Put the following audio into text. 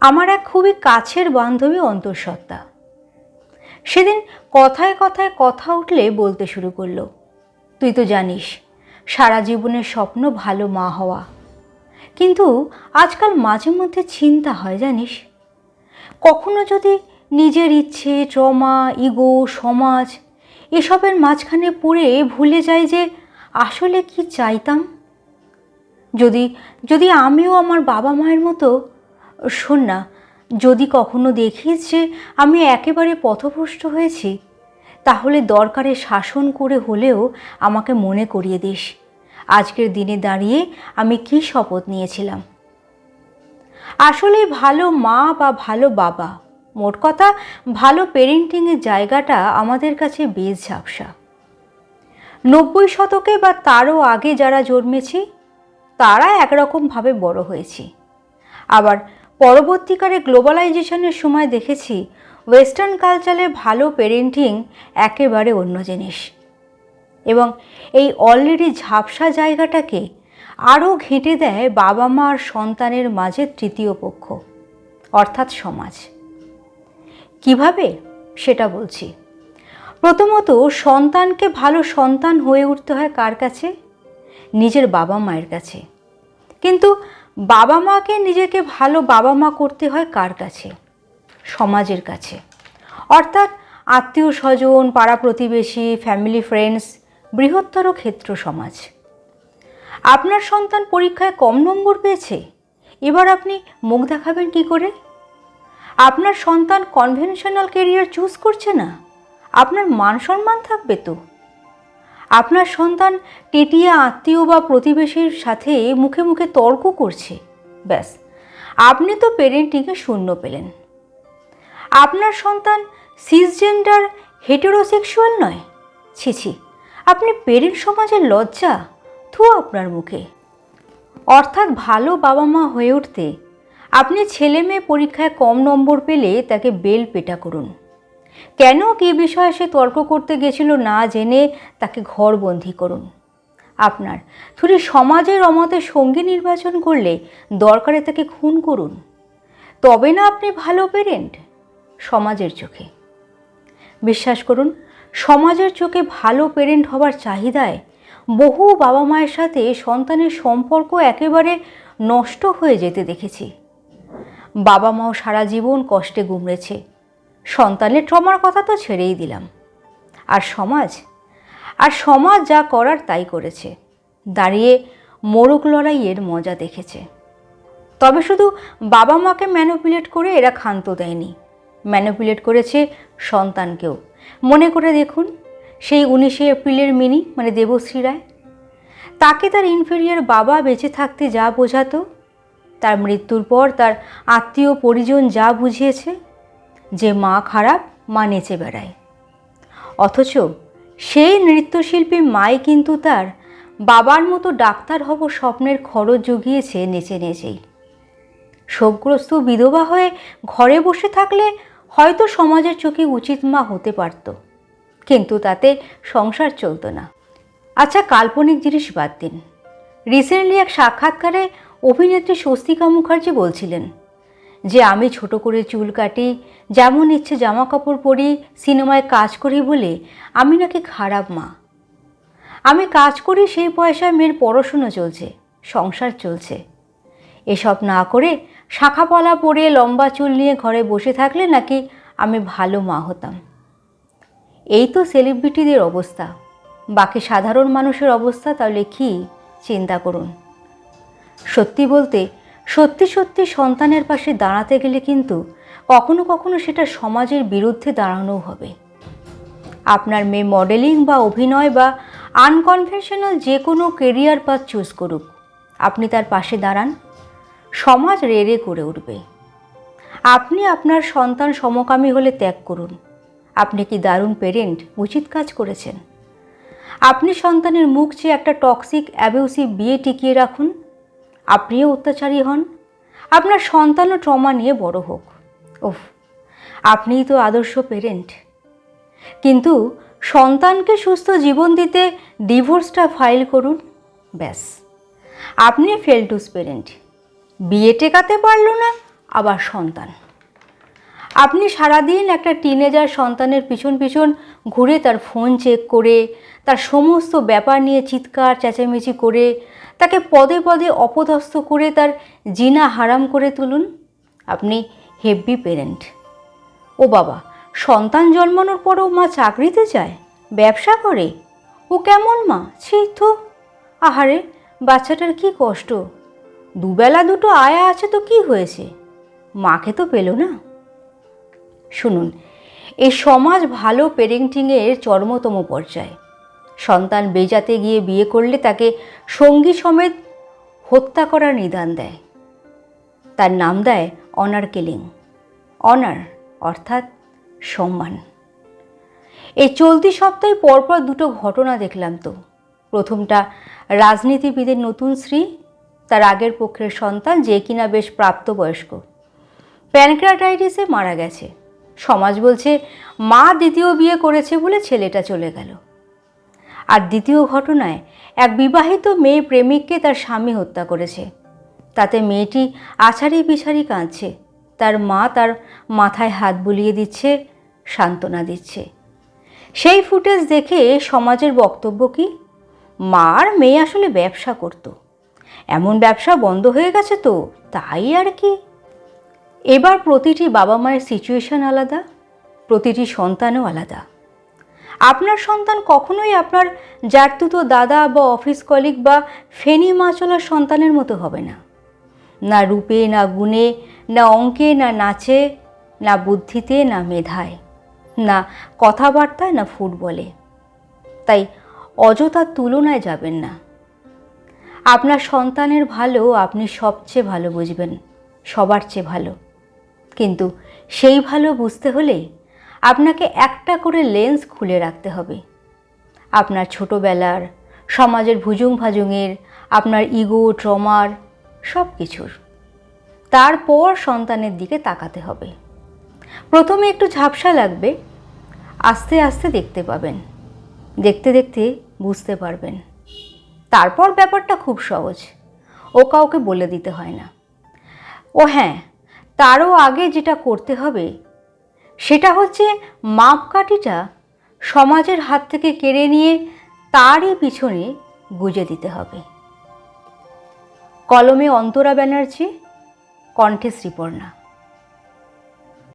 আমার এক খুবই কাছের বান্ধবী অন্তঃসত্ত্বা। সেদিন কথায় কথায় কথা উঠলে বলতে শুরু করল, তুই তো জানিস, সারা জীবনের স্বপ্ন ভালো মা হওয়া। কিন্তু আজকাল মাঝে মধ্যে চিন্তা হয়, জানিস। কখনো যদি নিজের ইচ্ছে, ট্রমা, ইগো, সমাজ এসবের মাঝখানে পড়ে ভুলে যাই যে আসলে কি চাইতাম? যদি যদি আমিও আমার বাবা মায়ের মতো শোন না, যদি কখনো দেখিস যে আমি একেবারে পথভ্রষ্ট হয়েছি, তাহলে দরকারে শাসন করে হলেও আমাকে মনে করিয়ে দিস। আজকের দিনে দাঁড়িয়ে আমি কী শপথ নিয়েছিলাম? আসলে ভালো মা বা ভালো বাবা, মোট কথা ভালো পেরেন্টিংয়ের জায়গাটা আমাদের কাছে বেশ ঝাপসা। নব্বই শতকে বা তারও আগে যারা জন্মেছি, তারা একরকমভাবে বড় হয়েছি। আবার পরবর্তীকালে গ্লোবালাইজেশনের সময় দেখেছি, ওয়েস্টার্ন কালচারে ভালো পেরেন্টিং একেবারে অন্য জিনিস। এবং এই অলরেডি ঝাপসা জায়গাটাকে আরও ঘেঁটে দেয় বাবা মা আর সন্তানের মাঝে তৃতীয় পক্ষ, অর্থাৎ সমাজ। কীভাবে? সেটা বলছি। প্রথমত, সন্তানকে ভালো সন্তান হয়ে উঠতে হয় কার কাছে? নিজের বাবা মায়ের কাছে। কিন্তু বাবা মাকে নিজেকে ভালো বাবা মা করতে হয় কার কাছে? সমাজের কাছে। অর্থাৎ আত্মীয় স্বজন, পাড়া প্রতিবেশী ফ্যামিলি ফ্রেন্ডস বৃহত্তর ক্ষেত্র সমাজ। আপনার সন্তান পরীক্ষায় কম নম্বর পেয়েছে? এবার আপনি মুখ দেখাবেন কি করে? আপনার সন্তান কনভেনশনাল কেরিয়ার চুজ করছে না? আপনার মান সম্মান থাকবে তো? আপনার সন্তান টেটিয়া আত্মীয় বা প্রতিবেশীর সাথে মুখে মুখে তর্ক করছে। ব্যাস, আপনি তো পেরেন্টিংয়ে শূন্য পেলেন। আপনার সন্তান সিসজেন্ডার হেটেরোসেক্সুয়াল নয়? ছি ছি, আপনি পেরেন্ট সমাজের লজ্জা থু আপনার মুখে। অর্থাৎ ভালো বাবা মা হয়ে উঠতে আপনি ছেলে মেয়ে পরীক্ষায় কম নম্বর পেলে তাকে বেল পেটা করুন। কেন কি বিষয়ে সে তর্ক করতে গেছিল না জেনে তাকে ঘরবন্দি করুন। আপনার থুরি সমাজের অমতে সঙ্গী নির্বাচন করলে দরকারে তাকে খুন করুন। তবে না আপনি ভালো পেরেন্ট? সমাজের চোখে। বিশ্বাস করুন, সমাজের চোখে ভালো পেরেন্ট হবার চাহিদায় বহু বাবা মায়ের সাথে সন্তানের সম্পর্ক একেবারে নষ্ট হয়ে যেতে দেখেছি। বাবা মাও সারা জীবন কষ্টে গুমড়েছে। সন্তানের ট্রমার কথা তো ছেড়েই দিলাম। আর সমাজ আর সমাজ যা করার তাই করেছে। দাঁড়িয়ে মোরগ লড়াইয়ের মজা দেখেছে। তবে শুধু বাবা মাকে ম্যানুপুলেট করে এরা ক্ষান্ত দেয়নি। ম্যানুপুলেট করেছে সন্তানকেও। মনে করে দেখুন, সেই উনিশে এপ্রিলের মিনি মানে দেবশ্রী রায়, তাকে তার ইনফেরিয়ার বাবা বেঁচে থাকতে যা বোঝাতো, তার মৃত্যুর পর তার আত্মীয় পরিজন যা বুঝিয়েছে যে মা খারাপ, মা নেচে বেড়ায়। অথচ সেই নৃত্যশিল্পী মাই কিন্তু তার বাবার মতো ডাক্তার হব স্বপ্নের খরচ জুগিয়েছে নেচে নেচেই। শোকগ্রস্ত বিধবা হয়ে ঘরে বসে থাকলে হয়তো সমাজের চোখে উচিত মা হতে পারত, কিন্তু তাতে সংসার চলতো না। আচ্ছা কাল্পনিক জিনিস বাদ দিন। রিসেন্টলি এক সাক্ষাৎকারে অভিনেত্রী স্বস্তিকা মুখার্জি বলছিলেন যে আমি ছোট করে চুল কাটি, যেমন ইচ্ছে জামা কাপড় পরি, সিনেমায় কাজ করি বলে আমি নাকি খারাপ মা। আমি কাজ করি সেই পয়সায় মেয়ের পড়াশুনো চলছে, সংসার চলছে। এসব না করে শাখাপলা পরে লম্বা চুল নিয়ে ঘরে বসে থাকলে নাকি আমি ভালো মা হতাম। এই তো সেলিব্রিটিদের অবস্থা। বাকি সাধারণ মানুষের অবস্থা তাহলে কি? চিন্তা করুন। সত্যি বলতে সত্যি সত্যি সন্তানের পাশে দাঁড়াতে গেলে কিন্তু কখনো কখনো সেটা সমাজের বিরুদ্ধে দাঁড়ানোও হবে। আপনার মেয়ে মডেলিং বা অভিনয় বা আনকনভেনশনাল যে কোনো কেরিয়ার পাথ চুজ করুক। আপনি তার পাশে দাঁড়ান। সমাজ রেড়ে করে উঠবে। আপনি আপনার সন্তান সমকামী হলে ত্যাগ করুন। আপনি কি দারুণ পেরেন্ট? উচিত কাজ করেছেন। আপনি সন্তানের মুখ চেয়ে একটা টক্সিক অ্যাবিউসিভ বিয়ে টিকিয়ে রাখুন আপনিও অত্যাচারী হন। আপনার সন্তানও ট্রমা নিয়ে বড় হোক। ওফ আপনিই তো আদর্শ পেরেন্ট। কিন্তু সন্তানকে সুস্থ জীবন দিতে ডিভোর্সটা ফাইল করুন, ব্যাস। আপনি ফেলটুস পেরেন্ট। বিয়ে টেকাতে পারল না, আবার সন্তান। আপনি সারাদিন একটা টিনেজার সন্তানের পিছন পিছন ঘুরে তার ফোন চেক করে, তার সমস্ত ব্যাপার নিয়ে চিৎকার, চেঁচামেচি করে, তাকে পদে পদে অপদস্থ করে তার জিনা হারাম করে তুলুন। আপনি হেভি পেরেন্ট ও বাবা, সন্তান জন্মানোর পরও মা চাকরিতে যায়? ব্যবসা করে? ও কেমন মা? ছি তো আহারে, বাচ্চাটার কি কষ্ট? দুবেলা দুটো আয়া আছে তো কি হয়েছে? মাকে তো পেল না। শুনুন এই সমাজ ভালো পেরেন্টিংয়ের চরমতম পর্যায়ে। সন্তান বেজাতে গিয়ে বিয়ে করলে তাকে সঙ্গী সমেত হত্যা করার নিদান দেয়। তার নাম দেয় অনার কিলিং। অনার অর্থাৎ সম্মান। এই চলতি সপ্তাহে পরপর দুটো ঘটনা দেখলাম তো। প্রথমটা, রাজনীতিবিদের নতুন স্ত্রী, তার আগের পক্ষের সন্তান যে কিনা বেশ প্রাপ্তবয়স্ক। প্যানক্রাটাইটিসে মারা গেছে। সমাজ বলছে, মা দ্বিতীয় বিয়ে করেছে বলে ছেলেটা চলে গেল। আর দ্বিতীয় ঘটনায় এক বিবাহিত মেয়ে প্রেমিককে তার স্বামী হত্যা করেছে। তাতে মেয়েটি আছাড়ি পিছাড়ি কাঁদছে। তার মা তার মাথায় হাত বুলিয়ে দিচ্ছে, সান্ত্বনা দিচ্ছে। সেই ফুটেজ দেখে সমাজের বক্তব্য কি? মার মেয়ে আসলে ব্যবসা করত। এমন ব্যবসা বন্ধ হয়ে গেছে তো, তাই আর কি? এবার প্রতিটি বাবা মায়ের সিচুয়েশন আলাদা, প্রতিটি সন্তানও আলাদা। আপনার সন্তান কখনোই আপনার জারতুতো দাদা বা অফিস কলিগ বা ফেনি মাচলার সন্তানের মতো হবে না। না রূপে, না গুণে, না অঙ্কে, না নাচে, না বুদ্ধিতে, না মেধায়, না কথাবার্তায় না ফুটবলে। তাই অযথা তুলনায় যাবেন না। আপনার সন্তানের ভালো আপনি সবচেয়ে ভালো বুঝবেন, সবার চেয়ে ভালো। কিন্তু সেই ভালো বুঝতে হলে আপনাকে একটা করে লেন্স খুলে রাখতে হবে। আপনার ছোটোবেলার, সমাজের ভুজুং ভাজুঙের আপনার ইগো, ট্রমার সব কিছুর তারপর সন্তানের দিকে তাকাতে হবে। প্রথমে একটু ঝাপসা লাগবে, আস্তে আস্তে দেখতে পাবেন। দেখতে দেখতে বুঝতে পারবেন। তারপর ব্যাপারটা খুব সহজ। ও কাউকে বলে দিতে হয় না। ও হ্যাঁ তারও আগে যেটা করতে হবে, সেটা হচ্ছে মাপকাঠিটা সমাজের হাত থেকে কেড়ে নিয়ে তারই পিছনে গুজে দিতে হবে। কলমে অন্তরা ব্যানার্জি, কণ্ঠে শ্রীপর্ণা।